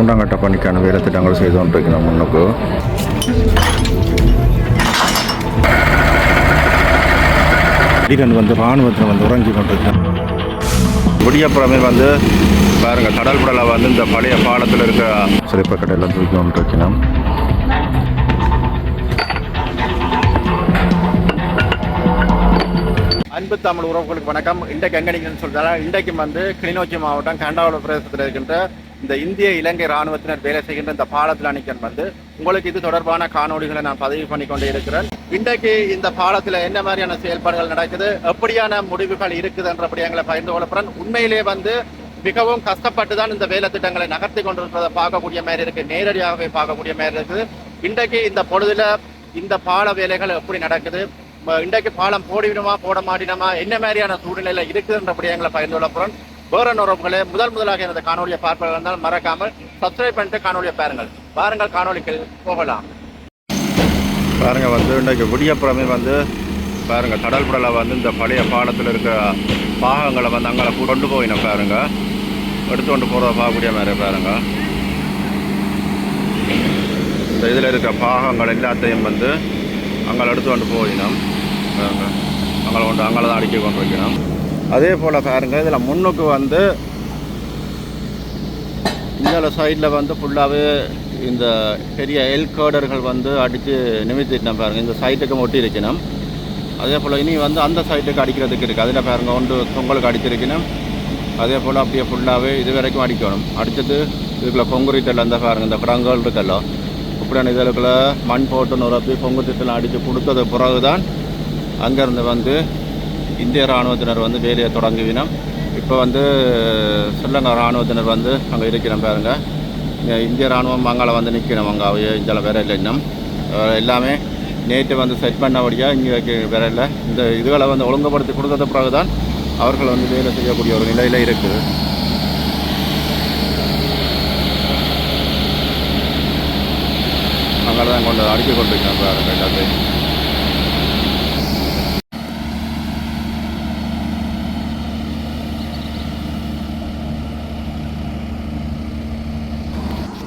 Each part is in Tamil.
மூன்றாம் கட்ட பணிக்கான வேலை திட்டங்கள் செய்து கொண்டிருக்கிறோம் முன்னுக்கு. திடீரென்று வந்து இராணுவத்தில் வந்து உறங்கி கொண்டிருக்கிறேன் விடியப்புறமே வந்து பாருங்க கடல் புடலை வந்து இந்த பழைய பாலத்தில் இருக்க சிறப்பு கடையில் தூக்கி கொண்டிருக்கிறோம் அன்பு தமிழ் உறவுகளுக்கு வணக்கம். இன்றைக்கு எங்கே நீங்கன்னு சொல்கிறாங்க இன்றைக்கு வந்து கிளிநொச்சி மாவட்டம் கண்டாவள பிரதேசத்தில் இருக்கின்ற இந்த இந்திய இலங்கை ராணுவத்தினர் வேலை செய்கின்ற இந்த பாலத்தில் அணிக்கன் வந்து உங்களுக்கு இது தொடர்பான காணொளிகளை நான் பதிவு பண்ணி கொண்டே இருக்கிறேன். இன்றைக்கு இந்த பாலத்தில் என்ன மாதிரியான செயல்பாடுகள் நடக்குது எப்படியான முடிவுகள் இருக்குதுன்றபடி எங்களை பகிர்ந்து கொள்ளப்படுறேன் உண்மையிலே வந்து மிகவும் கஷ்டப்பட்டு தான் இந்த வேலை திட்டங்களை நகர்த்தி கொண்டிருக்கிறத பார்க்கக்கூடிய மாதிரி இருக்கு நேரடியாகவே பார்க்கக்கூடிய மாதிரி இருக்குது. இன்றைக்கு இந்த பொழுதுல இந்த பால வேலைகள் எப்படி நடக்குது இன்றைக்கு பாலம் போடிவிடுமா போட மாட்டினோமா என்ன மாதிரியான சூழ்நிலையில இருக்குதுன்றபடி எங்களை பகிர்ந்து கொள்ளப்படுறோம் போறோம் உறவுகளே முதல் முதலாக எனது காணொலியை பார்ப்பதாக இருந்தால் மறக்காமல் சப்ஸ்கிரைப் பண்ணிட்டு காணொலியை பாருங்கள். பாருங்கள் காணொலிக்கு போகலாம். பாருங்க வந்து இன்றைக்கு விடியப்புறமே வந்து பாருங்க கடல் புடலை வந்து இந்த பழைய பாலத்தில் இருக்க பாகங்களை வந்து அங்கே கொண்டு போயினோம் பாருங்க. எடுத்து கொண்டு போகிறத பார்க்கக்கூடிய மாதிரி பாருங்க. இந்த இதில் இருக்க பாகங்கள் எல்லாத்தையும் வந்து அங்கே எடுத்து கொண்டு போயினோம். பாருங்கள் அங்கே கொண்டு அங்கே தான் அடுக்கி கொண்டு வைக்கணும். அதே போல் பாருங்கள் இதில் முன்னுக்கு வந்து இந்த சைடில் வந்து ஃபுல்லாகவே இந்த பெரிய எல்கேடர்கள் வந்து அடித்து நிமித்திட்டேன் பாருங்க. இந்த சைட்டுக்கு ஒட்டி இருக்கணும். அதே போல் இனி வந்து அந்த சைட்டுக்கு அடிக்கிறதுக்கு இருக்குது அதில் பாருங்க ஒன்று தொங்கலுக்கு அடித்திருக்கணும் அதே போல் அப்படியே ஃபுல்லாகவே இது வரைக்கும் அடிக்கணும். அடிச்சது இதுக்குள்ள கொங்குரீட் அந்த பாருங்கள் பாருங்க இந்த கிடங்குகள் இருக்கല്ലോ இப்படியான இதுக்குள்ள மண் போட்டு நுரப்பி பொங்கு திட்டெல்லாம் அடித்து கொடுத்தது பிறகு தான் அங்கேருந்து வந்து இந்திய இராணுவத்தினர் வந்து வேலையை தொடங்குவினோம். இப்போ வந்து ஸ்ரீலங்கா இராணுவத்தினர் வந்து அங்கே இருக்கிறோம் பாருங்கள் இந்திய இராணுவம் அங்கே வந்து நிற்கணும் அங்கே. அவையோ இங்கே வேற இல்லை இன்னும். எல்லாமே நேற்று வந்து செட் பண்ணபடியாக இங்கே வேற இல்லை. இந்த இதுகளை வந்து ஒழுங்குபடுத்தி கொடுத்தது பிறகு தான் அவர்கள் வந்து வேலை செய்யக்கூடிய ஒரு நிலையில் இருக்குது. அங்கே தான் கொண்டு அடிக்க கொண்டு பாருங்கள் எல்லாத்தையும்.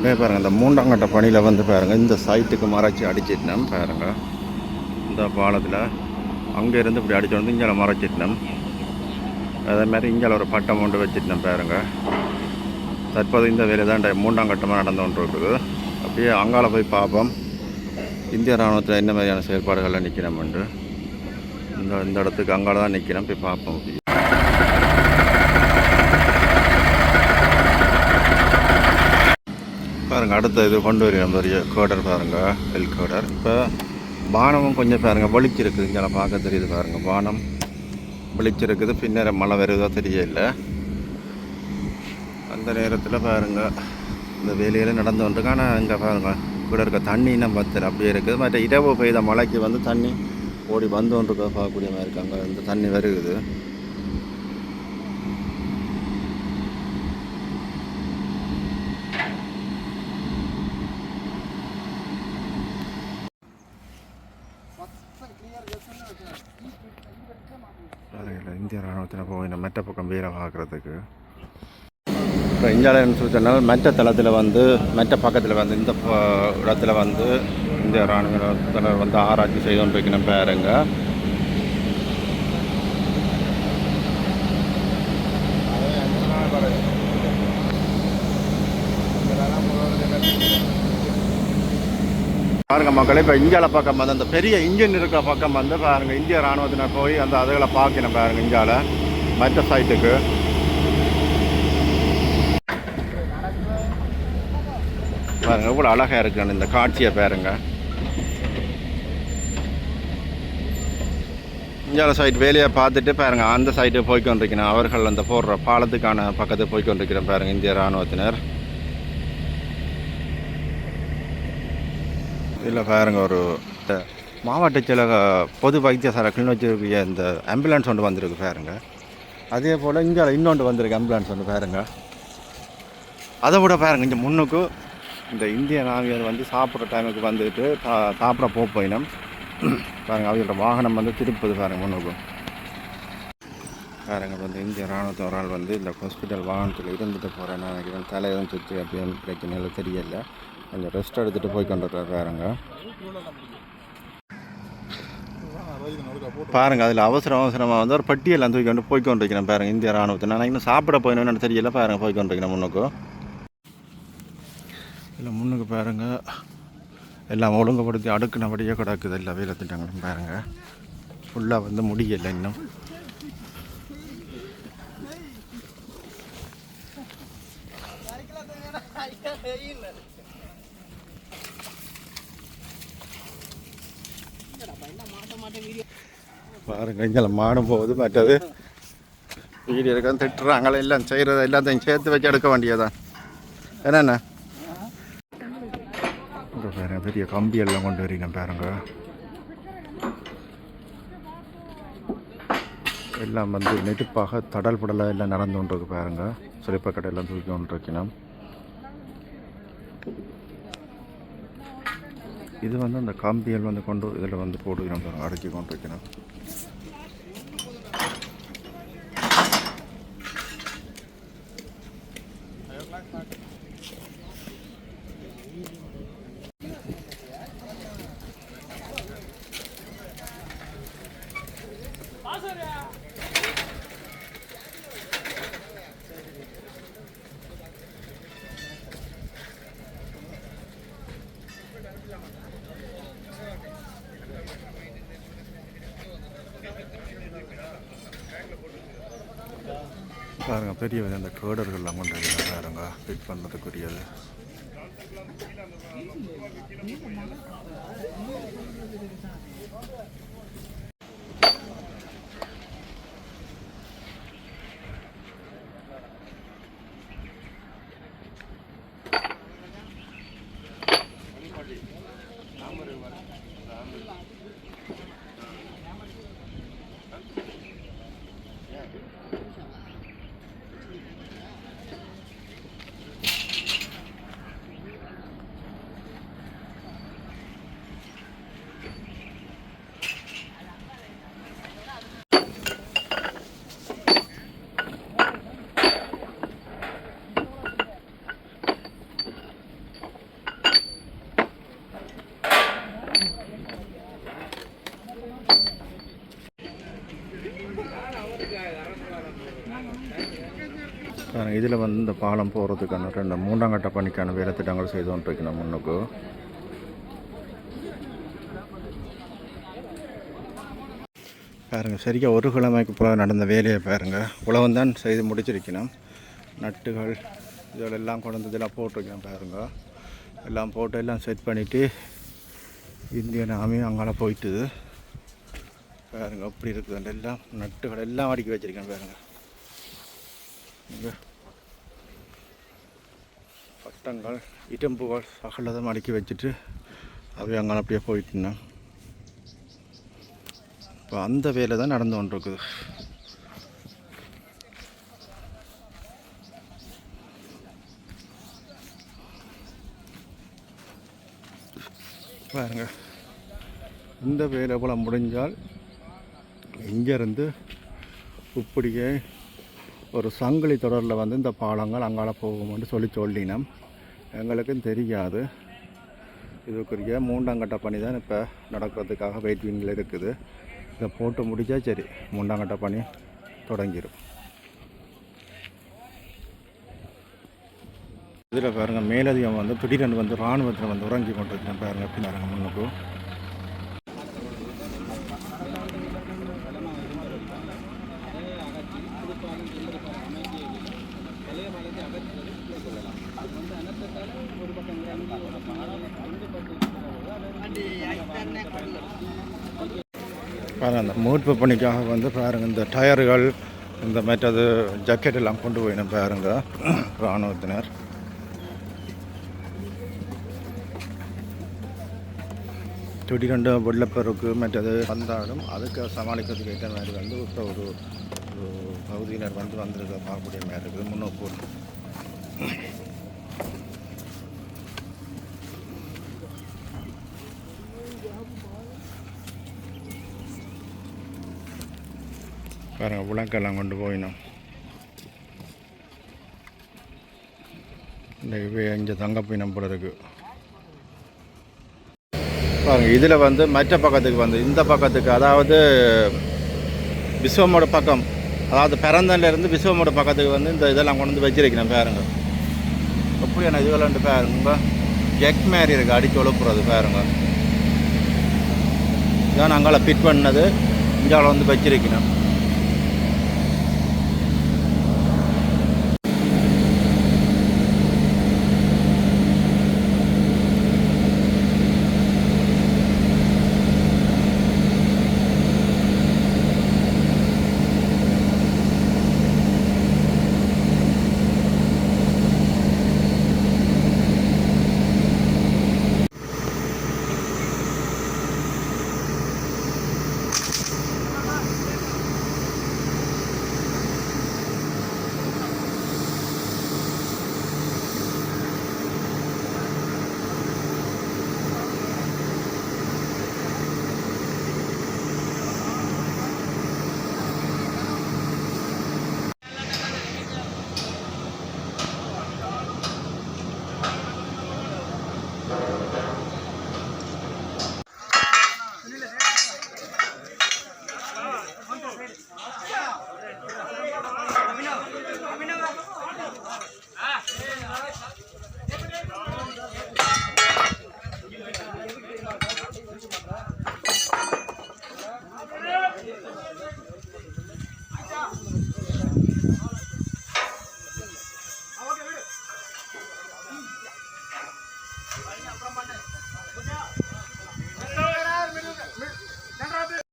இதே பாருங்கள் இந்த மூன்றாம் கட்ட பணியில் வந்து பாருங்கள் இந்த சைட்டுக்கு மறைச்சி அடிச்சிட்டேன் பாருங்க. இந்த பாலத்தில் அங்கேருந்து இப்படி அடிச்சு வந்து இங்கே மறைச்சிட்டோம் அதே மாதிரி இங்கே ஒரு பட்டம் கொண்டு வச்சிட்டோம் பாருங்கள் தற்போது இந்த வேலை தான் மூன்றாம் கட்டமாக நடந்து கொண்டு இருக்குது அப்படியே அங்கால போய் பார்ப்போம். இந்திய ராணுவத்தில் என்ன மாதிரியான செயல்பாடுகள்லாம் நிற்கிறோம் என்று. இந்த இந்த இடத்துக்கு அங்கால தான் நிற்கிறோம் போய் பார்ப்போம். பாருங்கள் பாருங்க அடுத்த இது கொண்டு வரையும் பெரிய கோடர் பாருங்க எல் கோடர் இப்போ வானமும் கொஞ்சம் பாருங்க வெளிச்சிருக்குது இங்கே பார்க்க தெரியுது பாருங்கள் வானம் வெளிச்சிருக்குது பின்னேற மழை வருதோ தெரியல. அந்த நேரத்தில் பாருங்க இந்த வேலையில் நடந்து வந்துருக்கு ஆனால் இங்கே பாருங்கள் கூட இருக்க தண்ணி இன்னும் அப்படியே இருக்குது. மற்ற இரவு பெய்த மழைக்கு வந்து தண்ணி ஓடி வந்து கொண்டிருக்க பார்க்கக்கூடிய மாதிரி இருக்காங்க. இந்த தண்ணி வருகுது இந்திய ராணுவத்தில் போய் இந்த மெட்ட பக்கம் வீர பார்க்குறதுக்கு. இப்போ இந்தியாவில் சொன்னால் மெட்ட தளத்தில் வந்து மெட்ட பக்கத்தில் வந்து இந்த இடத்துல வந்து இந்திய ராணுவத்தினர் வந்து ஆராய்ச்சி செய்து கொண்டிருக்கணும் பேருங்க. பாருங்க மக்களே இப்போ இந்தியாவில் பக்கம் வந்து அந்த பெரிய இன்ஜின் இருக்கிற பக்கம் வந்து பாருங்க இந்திய ராணுவத்தினர் போய் அந்த அதுகளை பார்க்கணும் பாருங்க இந்தியாவில் மற்ற சைட்டுக்கு பாருங்க எவ்வளோ அழகாக இருக்குன்னு இந்த காட்சியை பாருங்க. இந்தியாவில் சைட் வேலையை பார்த்துட்டு பாருங்க அந்த சைட்டு போய்க்கொண்டிருக்கணும் அவர்கள் அந்த போடுற பாலத்துக்கான பக்கத்தை போய்க்கொண்டிருக்கிறேன் பாருங்க இந்திய ராணுவத்தினர். இல்லை பாருங்க ஒரு மாவட்ட செயலக பொது வைத்தியசாலை கிளிநொச்சிய இந்த ஆம்புலன்ஸ் ஒன்று வந்திருக்கு பாருங்க. அதே போல் இங்கே இன்னொன்று வந்திருக்கு ஆம்புலன்ஸ் ஒன்று பாருங்க. அதை விட பாருங்க இங்கே முன்னுக்கு இந்த இந்திய நாவியர் வந்து சாப்பிட்ற டைமுக்கு வந்துட்டு சா- சாப்பிட போக போயினோம் பாருங்க அவங்களோட வாகனம் வந்து திருப்பது பாருங்க முன்னுக்கு. பாருங்க வந்து இந்திய ராணுவத்து ஒரு ஆள் வந்து இந்த ஹாஸ்பிட்டல் வாகனத்தில் இருந்துட்டு போகிறேன் நினைக்கிறேன் தலையதும் சுற்றி அப்படின்னு பிரச்சனை தெரியல. கொஞ்சம் ரெஸ்ட் எடுத்துகிட்டு போய் கொண்டுருக்காரு பாருங்க. அதில் அவசரம் அவசரமாக வந்து ஒரு பட்டியெல்லாம் தூக்கி கொண்டு போய் கொண்டிருக்கிறேன் பாருங்க இந்திய ராணுவத்தை நான் இன்னும் சாப்பிட போயினோன்னு தெரியல பாருங்க போய் கொண்டிருக்கிறேன் முன்னுக்கு. இல்லை முன்னுக்கு பாருங்க எல்லாம் ஒழுங்குபடுத்தி அடுக்குனபடியே கிடக்குது எல்லா வேலை திட்டங்களும் பாருங்க. ஃபுல்லாக வந்து முடியலை இன்னும். பாருங்க இங்கே மாடும் போகுது மற்றது வீடியோ இருக்க திட்டுறாங்களே எல்லாம் செய்கிறத எல்லாத்தையும் சேர்த்து வச்சு எடுக்க வேண்டியதான் என்னென்ன? வேற பெரிய கம்பி எல்லாம் கொண்டு வரீங்க பாருங்க. எல்லாம் வந்து நெருப்பாக தடல் புடலாக எல்லாம் நடந்து கொண்டிருக்கு பாருங்க. சிலிப்பக்கடை எல்லாம் தூக்கி கொண்டிருக்கணும். இது வந்து அந்த காம்பியல் வந்து கொண்டு இதில் வந்து போட்டுக்கிறோம் பாருங்க அடக்கி கொண்டு வைக்கணும் பாருங்க பெரிய வித அந்த கேடர்கள்லாம் கொண்டு ஃபிட் பண்ணுறதுக்குரியது பாருங்க இதில் வந்து இந்த பாலம் போகிறதுக்கான ரெண்டு மூன்றாம் கட்ட பணிக்கான வேலை திட்டங்கள் செய்து கொண்டிருக்கணும் முன்னுக்கு. பாருங்க சரியாக ஒரு கிழமைக்கு போல நடந்த வேலையை பாருங்கள் உழவன் தான் செய்து முடிச்சிருக்கணும். நட்டுகள் இதெல்லாம் எல்லாம் கொண்டு வந்ததெல்லாம் போட்டிருக்கேன் பாருங்க. எல்லாம் போட்டு எல்லாம் செட் பண்ணிவிட்டு இந்தியன் ஆமி அங்கால போயிட்டுது பாருங்க அப்படி இருக்குது எல்லாம் நட்டுகள் எல்லாம் அடுக்கி வச்சிருக்கேன் பாருங்கள் இங்கே. பட்டங்கள் இடம்புகள் சகலதும் அடுக்கி வச்சுட்டு அவை அங்கே அப்படியே போயிட்டுனேன். இப்போ அந்த வேலை தான் நடந்து கொண்டிருக்குது. பாருங்க. இந்த வேலை போல் முடிஞ்சால் இங்கேருந்து இப்படியே ஒரு சங்கிலி தொடரில் வந்து இந்த பாலங்கள் அங்கால போகும்னு சொல்லி சொல்லினோம். எங்களுக்கும் தெரியாது. இதுக்குரிய மூண்டாங்கட்ட பணி தான் இப்போ நடக்கிறதுக்காக வெயிட்டிங்கில் இருக்குது. இதை போட்டு முடித்தா சரி மூண்டாங்கட்ட பணி தொடங்கிடும் இதில் பாருங்கள் மேலதிகம் வந்து திடீரென்று வந்து இராணுவத்தில் வந்து உறங்கி கொண்டிருக்கேன் பாருங்கள் எப்படி முன்னுக்கும் முன்னுக்கு அந்த மீட்பு பணிக்காக வந்து பாருங்கள் இந்த டயர்கள் இந்த மற்றது ஜக்கெட் எல்லாம் கொண்டு போயிடும் பாருங்க இராணுவத்தினர். திடீரெண்டு வெள்ளப்பெருக்கு மற்றது வந்தாலும் அதுக்கு சமாளிக்கிறதுக்கு ஏற்ற மாதிரி வந்து இப்போ ஒரு ஒரு பகுதியினர் வந்து வந்திருக்க பார்க்கக்கூடிய மாதிரி இருக்குது முன்னோக்கு பாருங்கள் புலங்கெல்லாம் கொண்டு போயினோம். இந்த இவை இங்கே தங்கப்பினம் போல இருக்குது பாருங்கள் இதில் வந்து மற்ற பக்கத்துக்கு வந்து இந்த பக்கத்துக்கு அதாவது விஸ்வமோட பக்கம் அதாவது பிறந்தன்லேருந்து விஸ்வமோட பக்கத்துக்கு வந்து இந்த இதெல்லாம் கொண்டு வந்து வச்சிருக்கிறேன் பாருங்க. எப்படியான இதுவெல்லாம் பாருங்க ஜெக் மாதிரி இருக்குது அடிச்சு ஒழுப்புறது பாருங்க. இதான் நாங்கள் ஃபிட் பண்ணது இங்கே வந்து வச்சிருக்கணும்